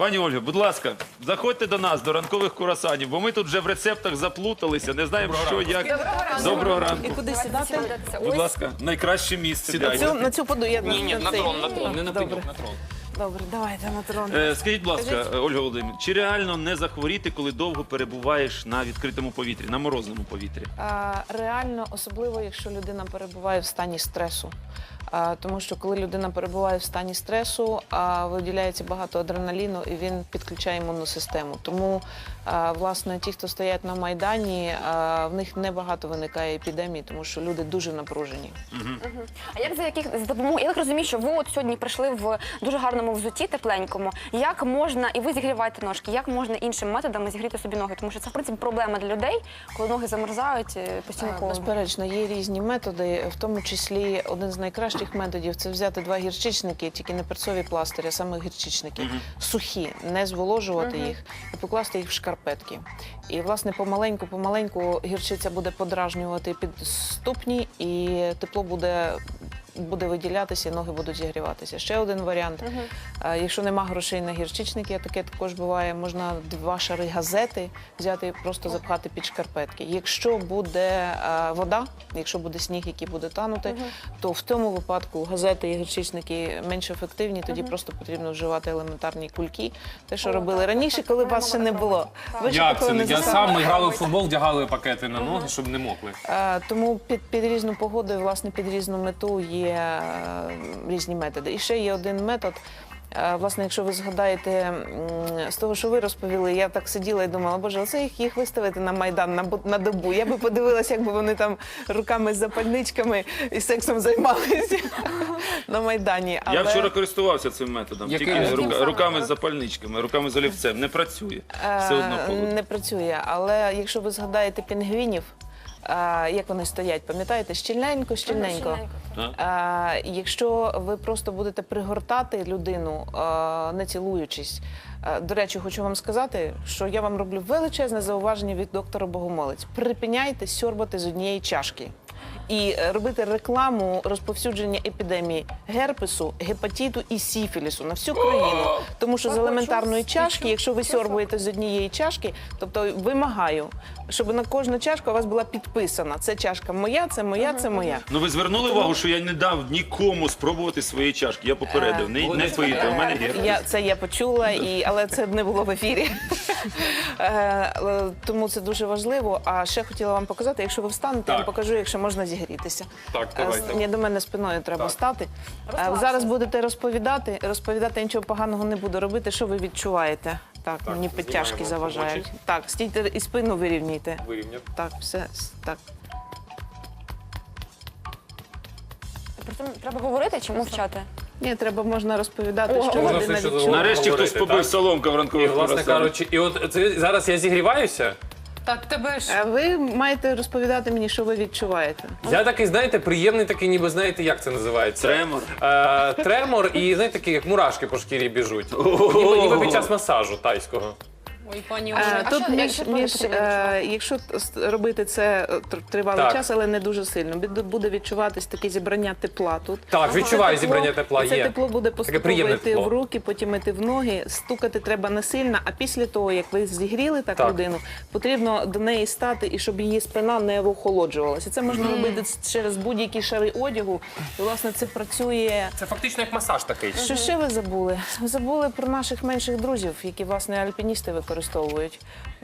Пані Ольго, будь ласка, заходьте до нас, до ранкових курасанів, бо ми тут вже в рецептах заплуталися, не знаємо, що, як. Доброго ранку. І куди сідати? Будь ласка, найкраще місце. для На цю, гостя. на цю поду я Ні, ні, на цей. трон, на трон, не на Добре. на трон. Добре, давайте на трон. Е, Скажіть, будь ласка, е, Ольга Володимирівна, чи реально не захворіти, коли довго перебуваєш на відкритому повітрі, на морозному повітрі? А, реально, особливо, якщо людина перебуває в стані стресу. А, тому що коли людина перебуває в стані стресу, а, виділяється багато адреналіну і він підключає імунну систему. Тому, власне, ті, хто стоять на майдані, в них небагато виникає епідемії, тому що люди дуже напружені. А як за яких з допомогою? Я так розумію, що ви от сьогодні прийшли в дуже гарному взутті тепленькому. Як можна, і ви зігріваєте ножки, як можна іншими методами зігріти собі ноги? Тому що це в принципі проблема для людей, коли ноги замерзають е, постійно А, холодно. Безперечно, є різні методи, в тому числі один з найкращих методів це взяти два гірчичники, тільки не перцові пластирі, а саме гірчичники, сухі, не зволожувати їх і покласти їх в шкарпетки. І власне помаленьку, помаленьку гірчиця буде подражнювати під ступні, і тепло буде. Буде виділятися, і ноги будуть зігріватися. Ще один варіант. Е, Якщо нема грошей на гірчичники, а таке також буває, можна два шари газети взяти і просто запхати під шкарпетки. Якщо буде е, вода, якщо буде сніг, який буде танути, то в тому випадку газети і гірчичники менш ефективні. Тоді просто потрібно вживати елементарні кульки. Те, що робили раніше, коли вас ще не було. Ви Як такого це? не Я застали. сам ми грали в футбол, вдягали пакети на ноги, щоб не мокли. Е, Тому під, під різну погоду, і, власне, під різну мету є е, різні методи. І ще є один метод. Е, Власне, якщо ви згадаєте з того, що ви розповіли, я так сиділа і думала, боже, оце їх, їх виставити на майдан на, на добу. Я би подивилася, якби вони там руками з запальничками і сексом займалися на майдані. Я вчора користувався цим методом, Яким? тільки рука- руками з запальничками, руками з олівцем. Не працює. Все одно Е, не працює. Але якщо ви згадаєте пінгвінів, е, як вони стоять, пам'ятаєте, щільненько, щільненько. А, якщо ви просто будете пригортати людину, а, не цілуючись. А, До речі, хочу вам сказати, що я вам роблю величезне зауваження від доктора Богомолець. Припиняйте сьорбати з однієї чашки. І е, робити рекламу розповсюдження епідемії герпесу, гепатиту і сіфілісу на всю країну. Тому що з елементарної чашки, якщо ви сьорбуєте з однієї чашки, тобто вимагаю, щоб на кожну чашку у вас була підписана. Це чашка моя, це моя, це моя. Ну ви звернули увагу, що я не дав нікому спробувати свої чашки. Я попередив. Не, не пийте, у мене герпес. Я це я почула, і але це не було в ефірі. Е, е, Тому це дуже важливо. А ще хотіла вам показати, якщо ви встанете, я вам покажу, якщо можна зігрітися. Так, Е, давайте. Ні, до мене спиною треба стати. Зараз будете розповідати. Розповідати я нічого поганого не буду робити. Що ви відчуваєте? Так, Так, мені підтяжки заважають. Так, стійте і спину вирівнюйте. Вирівняв. Так, все так. Цьому треба говорити чи мовчати? Ні, треба можна розповідати, О, що можна людина все, відчуває. Нарешті хтось побив так. соломка в І, ранкових власне кажучи, і от це зараз я зігріваюся. Так, тебе ж А ви маєте розповідати мені, що ви відчуваєте. Я такий, знаєте, приємний такий, ніби знаєте, як це називається? Тремор. Е, тремор і знаєте, такі, як мурашки по шкірі біжуть. Ніби, ніби під час масажу тайського. Ой, пані Е, А Тут що- між, якщо між потрібно е, якщо робити це е, тривалий Так. час, але не дуже сильно, буде- буде відчуватись таке зібрання тепла тут. Так, відчуваю Це тепло- зібрання тепла. Це Є. тепло буде поступово приємне йти тепло. в руки, потім йти в ноги. Стукати треба не сильно, а після того, як ви зігріли так, Так. людину, потрібно до неї стати і щоб її спина не охолоджувалася. Це можна робити через будь-які шари одягу. І, власне, це працює. Це фактично як масаж такий. Що ще ви забули? Ви забули про наших менших друзів, які власне альпіністи використовують.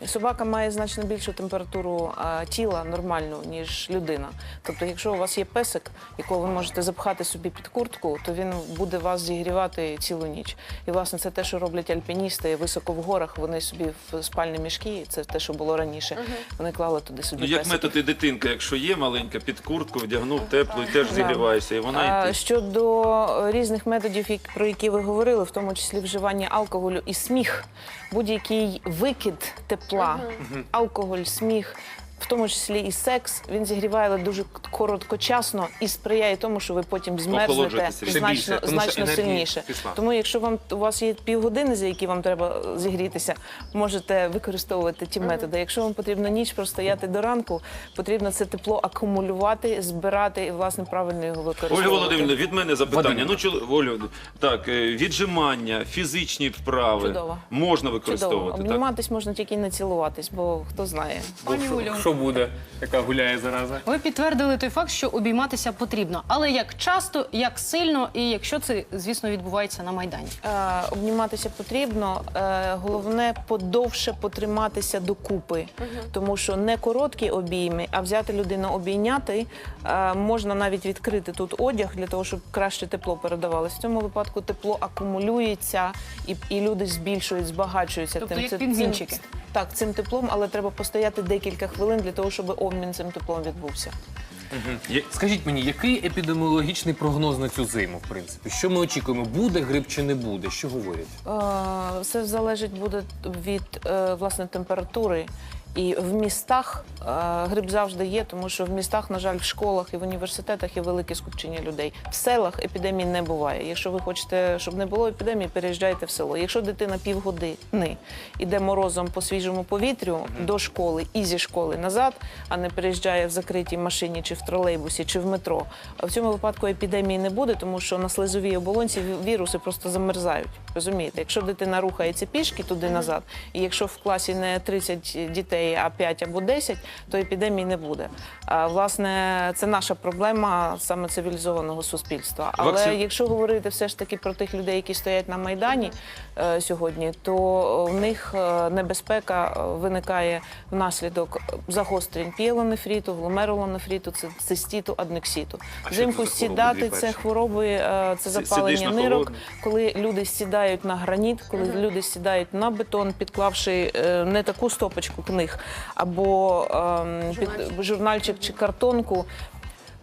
Собака має значно більшу температуру а, тіла нормальну, ніж людина. Тобто, якщо у вас є песик, якого ви можете запхати собі під куртку, то він буде вас зігрівати цілу ніч. І власне це те, що роблять альпіністи високо в горах. Вони собі в спальні мішки, це те, що було раніше. Вони клали туди собі. Ну, як песика. метод і дитинка, якщо є маленька, під куртку вдягнув теплу і теж зігріваєшся. І вона А, і ти. Щодо різних методів, як- про які ви говорили, в тому числі вживання алкоголю і сміх, будь-який викид тепла, алкоголь, сміх. В тому числі і секс, він зігріває але дуже короткочасно і сприяє тому, що ви потім змерзнете Охолоджуєтеся. Ще значно, більше, тому що значно енергія сильніше. пішла. Тому якщо вам у вас є півгодини, за які вам треба зігрітися, можете використовувати ті методи. Якщо вам потрібно ніч простояти до ранку, потрібно це тепло акумулювати, збирати і власне правильно його використовувати. Ольга Володимирівна, від мене запитання. Вадим. Ну, чол... Олю, так, е, віджимання, фізичні вправи Чудово. можна Чудово. використовувати. Так? Обніматись можна тільки не цілуватись, бо хто знає. Пані Олю. Що буде, яка гуляє зараза? Ви підтвердили той факт, що обійматися потрібно, але як часто, як сильно, і якщо це, звісно, відбувається на майдані. Е, обніматися потрібно. Е, головне подовше потриматися докупи, тому що не короткі обійми, а взяти людину обійняти. Е, можна навіть відкрити тут одяг для того, щоб краще тепло передавалося. В цьому випадку тепло акумулюється і, і люди збільшують, збагачуються Тобто тим. як Це- цим- так, цим теплом, але треба постояти декілька хвилин для того, щоб обмін цим теплом відбувся. Скажіть мені, який епідеміологічний прогноз на цю зиму, в принципі? Що ми очікуємо? Буде грип чи не буде? Що говорять? Е, Все залежить буде від е, власне температури. І в містах е, грип завжди є, тому що в містах, на жаль, в школах і в університетах є велике скупчення людей. В селах епідемій не буває. Якщо ви хочете, щоб не було епідемії, переїжджайте в село. Якщо дитина півгодини іде морозом по свіжому повітрю до школи і зі школи назад, а не переїжджає в закритій машині чи в тролейбусі, чи в метро, в цьому випадку епідемії не буде, тому що на слизовій оболонці віруси просто замерзають. Розумієте, якщо дитина рухається пішки туди назад, і якщо в класі не 30 дітей, а 5 або 10, то епідемії не буде. А, власне, це наша проблема саме цивілізованого суспільства. Але Вакци- якщо говорити все ж таки про тих людей, які стоять на майдані е, сьогодні, то в них е, небезпека е, виникає внаслідок загострень піелонефриту, гломерулонефриту, ци- цистіту, аднексіту. Взимку сідати це хвороби, е, це запалення нирок, коли люди сідають на граніт, коли люди сідають на бетон, підклавши е, не таку стопочку книг, або ем, під журнальчик чи картонку.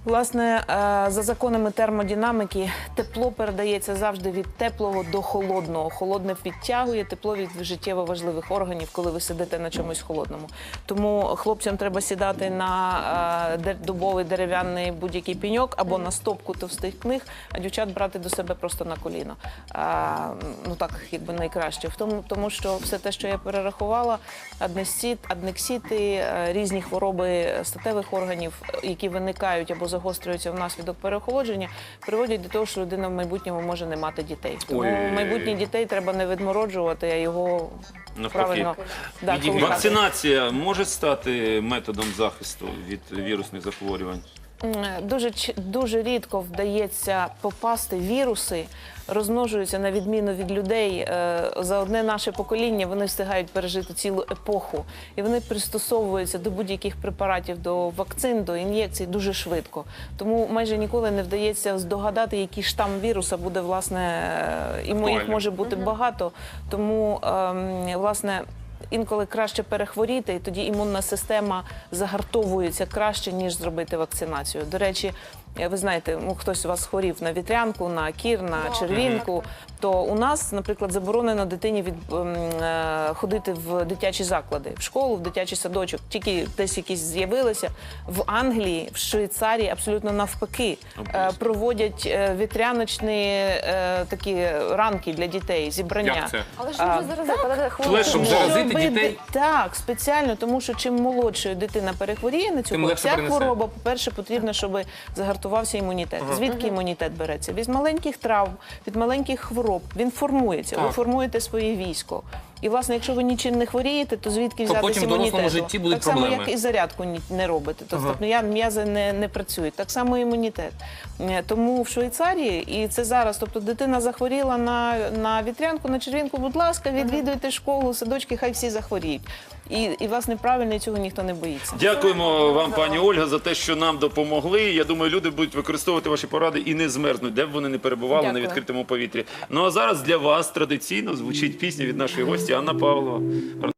Власне, е, за законами термодинаміки, тепло передається завжди від теплого до холодного. Холодне підтягує тепло від життєво важливих органів, коли ви сидите на чомусь холодному. Тому хлопцям треба сідати на е, дубовий дерев'яний будь-який піньок або на стопку товстих книг, а дівчат брати до себе просто на коліно. Ну так, якби найкраще. В тому, тому що все те, що я перерахувала, аднексіти, е, різні хвороби статевих органів, е, які виникають або загострюються внаслідок переохолодження, приводять до того, що людина в майбутньому може не мати дітей. Тому Ой. майбутнє дітей треба не відмороджувати, а його Навпаки. правильно да, Відігнати. колихати. Вакцинація може стати методом захисту від вірусних захворювань. Дуже дуже рідко вдається попасти віруси, розмножуються на відміну від людей. Е, За одне наше покоління вони встигають пережити цілу епоху, і вони пристосовуються до будь-яких препаратів, до вакцин, до ін'єкцій дуже швидко. Тому майже ніколи не вдається здогадати, який штам віруса буде власне, е, і моїх може бути багато. Тому ем, власне. Інколи краще перехворіти, і тоді імунна система загартовується краще, ніж зробити вакцинацію. До речі, ви знаєте, ну хтось у вас хворів на вітрянку, на кір, на червінку. То у нас, наприклад, заборонено дитині від ем, е, ходити в дитячі заклади, в школу, в дитячий садочок. Тільки десь якісь з'явилися в Англії, в Швейцарії абсолютно навпаки е, проводять е, вітряночні е, такі ранки для дітей, зібрання. Як це? Але ж А, можна заразити, Флешом заразити дітей? Так, спеціально, тому що чим молодшою дитина перехворіє на цю Тим легше ця перенесе. хвороба, по-перше, потрібно, щоб загартувався імунітет. Звідки імунітет береться? Від маленьких травм, від маленьких хвороб. Він формується. Ви формуєте своє військо. І, власне, якщо ви нічим не хворієте, то звідки То взятися потім в дорослому імунітету? житті будуть так само, проблеми. як і зарядку ні- не робите. Тобто я м'язи не, не працюють. Так само імунітет. Е, Тому в Швейцарії, і це зараз, тобто дитина захворіла на, на вітрянку, на червінку, будь ласка, відвідуйте школу, садочки, хай всі захворіють. І, і власне правильно і цього ніхто не боїться. Дякуємо вам, пані Ольга, за те, що нам допомогли. Я думаю, люди будуть використовувати ваші поради і не змерзнуть, де б вони не перебували Дякую. на відкритому повітрі. Ну а зараз для вас традиційно звучить пісня від нашої гості Анна Павлова.